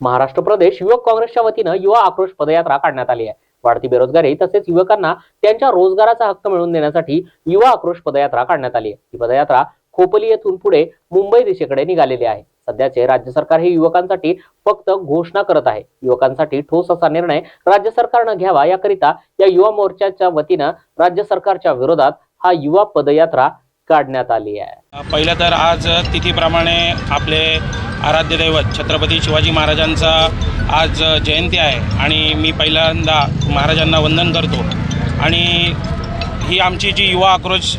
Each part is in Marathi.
महाराष्ट्र प्रदेश युवक काँग्रेसच्या वतीनं युवा आक्रोश पदयात्रा काढण्यात आली आहे. वाढती बेरोजगारी तसेच युवकांना त्यांच्या रोजगाराचा हक्क मिळवून देण्यासाठी युवा आक्रोश पदयात्रा काढण्यात आली आहे. ही पदयात्रा खोपली येथून पुढे मुंबई दिशेकडे निघालेली आहे. सध्याचे राज्य सरकार हे युवकांसाठी फक्त घोषणा करत आहे. युवकांसाठी ठोस असा निर्णय राज्य सरकारनं घ्यावा याकरिता या युवा मोर्चाच्या वतीनं राज्य सरकारच्या विरोधात हा युवा पदयात्रा काढण्यात आली आहे. पहिलं तर आज तिथीप्रमाणे आपले आराध्य दैवत छत्रपती शिवाजी महाराजांचा आज जयंती आहे आणि मी पहिल्यांदा महाराजांना वंदन करतो. आणि ही आमची जी युवा आक्रोश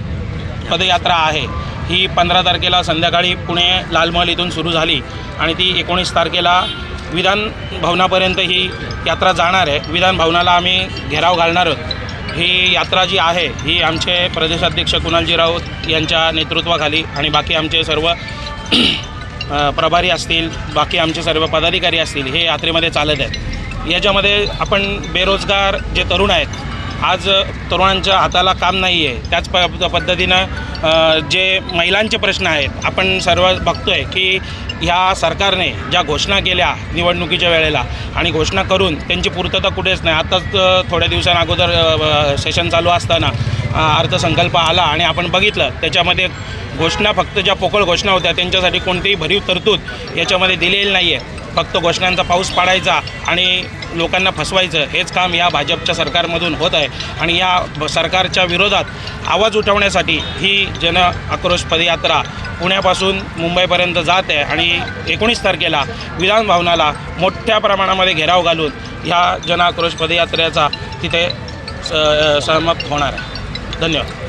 पदयात्रा आहे ही पंधरा तारखेला संध्याकाळी पुणे लालमहल इथून सुरू झाली आणि ती एकोणीस तारखेला विधान भवनापर्यंत ही यात्रा जाणार आहे. विधान भवनाला आम्ही घेराव घालणार आहोत. ही यात्रा जी आहे ही आमचे प्रदेशाध्यक्ष कुणालजी राऊत यांच्या नेतृत्वाखाली आणि बाकी आमचे सर्व प्रभारी असतील बाकी आमचे सर्व पदाधिकारी असतील हे यात्रेमध्ये चालत आहेत. याच्यामध्ये आपण बेरोजगार जे तरुण आहेत आज तरुणांच्या हाताला काम नाही आहे त्याच प पद्धतीनं जे महिलांचे प्रश्न आहेत आपण सर्व बघतोय की ह्या सरकारने ज्या घोषणा केल्या निवडणुकीच्या वेळेला आणि घोषणा करून त्यांची पूर्तता कुठेच नाही. आताच थोड्या दिवसांअगोदर सेशन चालू असताना अर्थसंकल्प आला आणि आपण बघितलं त्याच्यामध्ये घोषणा फक्त ज्या पोकळ घोषणा होत्या त्यांच्यासाठी कोणतीही भरीव तरतूद याच्यामध्ये दिलेली नाही आहे फक्त घोषणांचा पाऊस पाडायचा आणि लोकांना फसवायचं हेच काम या भाजपच्या सरकारमधून होत आहे. आणि या सरकारच्या विरोधात आवाज उठवण्यासाठी ही जन आक्रोश पदयात्रा पुण्यापासून मुंबईपर्यंत जात आहे. आणि एकोणीस तारखेला विधान भवनाला मोठ्या प्रमाणामध्ये घेराव घालून ह्या जन आक्रोश पदयात्रेचा तिथे स- सहमत होणार आहे. धन्यवाद.